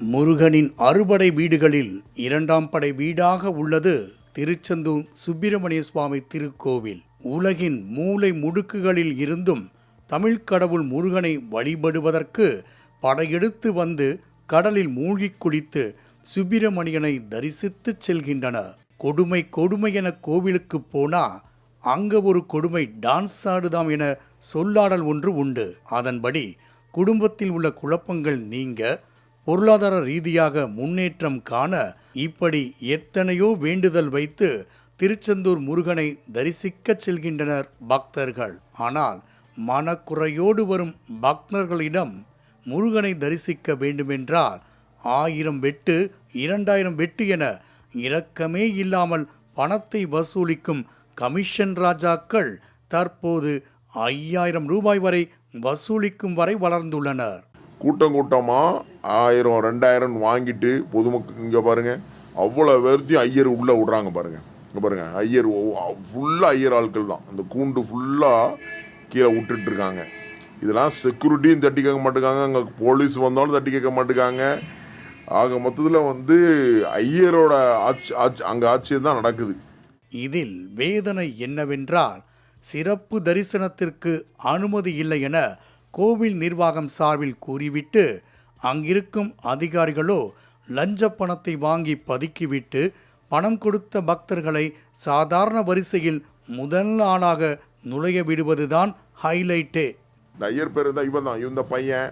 முருகனின் அறுபடை வீடுகளில் இரண்டாம் படை வீடாக உள்ளது திருச்செந்தூர் சுப்பிரமணிய சுவாமி திருக்கோவில். உலகின் மூலை முடுக்குகளில் இருந்தும் தமிழ்க் கடவுள் முருகனை வழிபடுவதற்கு படையெடுத்து வந்து கடலில் மூழ்கிக் குளித்து சுப்பிரமணியனை தரிசித்துச் செல்கின்றனர். கொடுமை கொடுமை என கோவிலுக்கு போனா அங்க ஒரு கொடுமை டான்ஸ் ஆடுதாம் என சொல்லாடல் ஒன்று உண்டு. அதன்படி குடும்பத்தில் உள்ள குழப்பங்கள் நீங்க பொருளாதார ரீதியாக முன்னேற்றம் காண இப்படி எத்தனையோ வேண்டுதல் வைத்து திருச்செந்தூர் முருகனை தரிசிக்கச் செல்கின்றனர் பக்தர்கள். ஆனால் மனக்குறையோடு வரும் பக்தர்களிடம் முருகனை தரிசிக்க வேண்டுமென்றால் ஆயிரம் வெட்டு இரண்டாயிரம் வெட்டு என இரக்கமே இல்லாமல் பணத்தை வசூலிக்கும் கமிஷன் ராஜாக்கள் தற்போது ஐயாயிரம் ரூபாய் வரை வசூலிக்கும் வரை வளர்ந்துள்ளனர். கூட்டம் கூட்டமாக ஆயிரம் ரெண்டாயிரம் வாங்கிட்டு பொதுமக்கள் இங்கே பாருங்கள் அவ்வளோ பேர்த்தையும் ஐயர் உள்ளே விட்றாங்க பாருங்க. இங்கே பாருங்க ஐயர் ஃபுல்லாக ஐயர் ஆட்கள் தான். அந்த கூண்டு ஃபுல்லாக கீழே விட்டுட்டு இருக்காங்க. இதெல்லாம் செக்யூரிட்டியும் தட்டி கேட்க மாட்டேங்காங்க. அங்கே போலீஸ் வந்தாலும் தட்டி கேட்க மாட்டேங்காங்க. ஆக மொத்தத்தில் வந்து ஐயரோட ஆட்சி ஆட்சி அங்கே ஆட்சி தான் நடக்குது. இதில் வேதனை என்னவென்றால் சிறப்பு தரிசனத்திற்கு அனுமதி இல்லை என கோவில் நிர்வாகம் சார்பில் கூறிவிட்டு அங்கிருக்கும் அதிகாரிகளோ லஞ்ச பணத்தை வாங்கி பதுக்கிவிட்டு பணம் கொடுத்த பக்தர்களை சாதாரண வரிசையில் முதல் ஆளாக நுழைய விடுவதுதான் ஹைலைட்டே இந்த ஐயர் பேர் தான் இவன் தான் இந்த பையன்.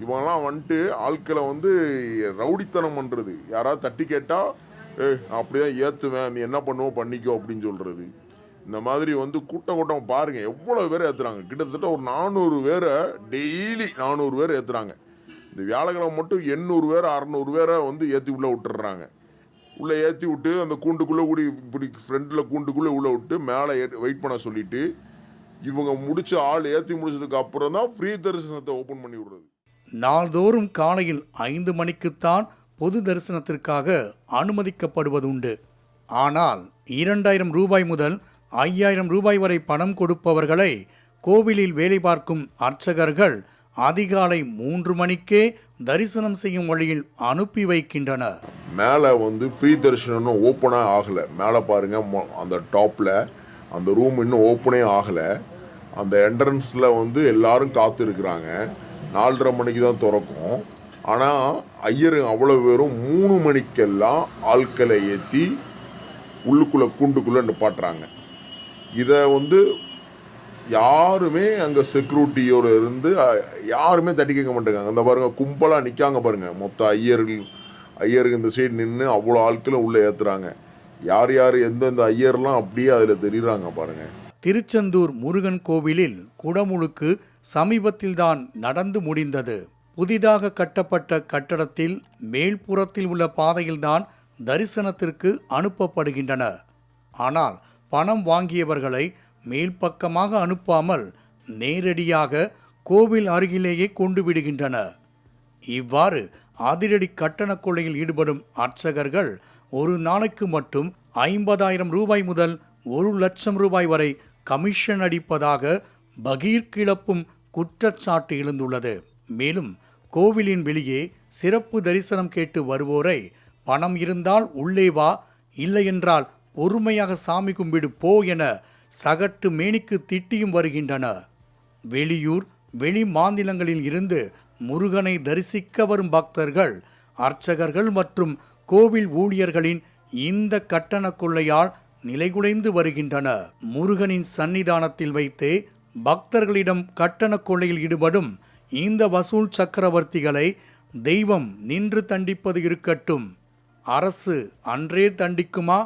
இவன்லாம் வந்துட்டு ஆட்களை வந்து ரவுடித்தனம் பண்ணுறது யாராவது தட்டி கேட்டால் ஏ நான் அப்படிதான் ஏற்றுவேன் நீ என்ன பண்ணுவோ பண்ணிக்கோ அப்படின்னு சொல்கிறது இந்த மாதிரி வந்து கூட்டம் கூட்டம் பாருங்கள் எவ்வளோ பேர் ஏற்றுறாங்க கிட்டத்தட்ட ஒரு நானூறு பேரை டெய்லி நானூறு பேர் ஏற்றுறாங்க இந்த வியாழக்கிழமை மட்டும் எண்ணூறு பேர் அறநூறு பேரை வந்து ஏற்றி உள்ளே விட்டுறாங்க. உள்ளே ஏற்றி விட்டு அந்த கூண்டுக்குள்ளே கூடி இப்படி ஃப்ரெண்டில் கூண்டுக்குள்ளே உள்ளே விட்டு மேலே வெயிட் பண்ண சொல்லிவிட்டு இவங்க முடிச்ச ஆள் ஏற்றி முடிச்சதுக்கு அப்புறம் தான் ஃப்ரீ தரிசனத்தை ஓப்பன் பண்ணி விடுறது. நாள்தோறும் காலையில் ஐந்து மணிக்குத்தான் பொது தரிசனத்திற்காக அனுமதிக்கப்படுவதுண்டு. ஆனால் இரண்டாயிரம் ரூபாய் முதல் ஐயாயிரம் ரூபாய் வரை பணம் கொடுப்பவர்களை கோவிலில் வேலை பார்க்கும் அர்ச்சகர்கள் அதிகாலை மூன்று மணிக்கே தரிசனம் செய்யும் வழியில் அனுப்பி வைக்கின்றனர். மேலே வந்து ஃப்ரீ தரிசனம்னு ஓப்பனாக ஆகலை. மேலே பாருங்கள் அந்த டாப்பில் அந்த ரூம் இன்னும் ஓப்பனே ஆகலை. அந்த என்ட்ரன்ஸில் வந்து எல்லாரும் காத்து இருக்கிறாங்க நாலரை மணிக்கு தான் திறக்கும். ஆனால் ஐயர் அவ்வளோ பேரும் மூணு மணிக்கெல்லாம் ஆட்களை ஏற்றி உள்ளுக்குள்ளே கூண்டுக்குள்ளே நிப்பாட்டுறாங்க. இதை வந்து யாருமே அங்கே செக்யூரிட்டியோட இருந்து யாருமே தட்டி கேட்க மாட்டேங்காங்க. அந்த பாருங்க கும்பலாக நிற்காங்க பாருங்கள் மொத்த ஐயர்கள் ஐயருக்கு இந்த சைடு நின்று அவ்வளோ ஆட்களும் உள்ளே ஏற்றுறாங்க யார் யார் எந்தெந்த ஐயர்லாம் அப்படியே அதில் தெரியுறாங்க பாருங்கள் திருச்செந்தூர் முருகன் கோவிலில் குடமுழுக்கு சமீபத்தில்தான் நடந்து முடிந்தது. புதிதாக கட்டப்பட்ட கட்டடத்தில் மேல்புறத்தில் உள்ள பாதையில்தான் தரிசனத்திற்கு அனுப்பப்படுகின்றன. ஆனால் பணம் வாங்கியவர்களை மேல்பக்கமாக அனுப்பாமல் நேரடியாக கோவில் அருகிலேயே கொண்டு விடுகின்றன இவ்வாறு அதிரடி கட்டண கொள்ளையில் ஈடுபடும் அர்ச்சகர்கள் ஒரு நாளைக்கு மட்டும் ஐம்பதாயிரம் ரூபாய் முதல் ஒரு லட்சம் ரூபாய் வரை கமிஷன் அடிப்பதாக பகீர் கிளப்பும் குற்றச்சாட்டு எழுந்துள்ளது. மேலும் கோவிலின் வெளியே சிறப்பு தரிசனம் கேட்டு வருவோரை பணம் இருந்தால் உள்ளே வா இல்லையென்றால் பொறுமையாக சாமி கும்பிடு போ என சகட்டு மேனிக்கு திட்டியும் வருகின்றன. வெளியூர் வெளி மாநிலங்களில் இருந்து முருகனை தரிசிக்க வரும் பக்தர்கள் அர்ச்சகர்கள் மற்றும் கோவில் ஊழியர்களின் இந்த கட்டண கொள்ளையால் நிலைகுலைந்து வருகின்றன. முருகனின் சன்னிதானத்தில் வைத்தே பக்தர்களிடம் கட்டண கொள்ளையில் ஈடுபடும் இந்த வசூல் சக்கரவர்த்திகளை தெய்வம் நின்று தண்டிப்பது இருக்கட்டும். அரசு அன்றே தண்டிக்குமா?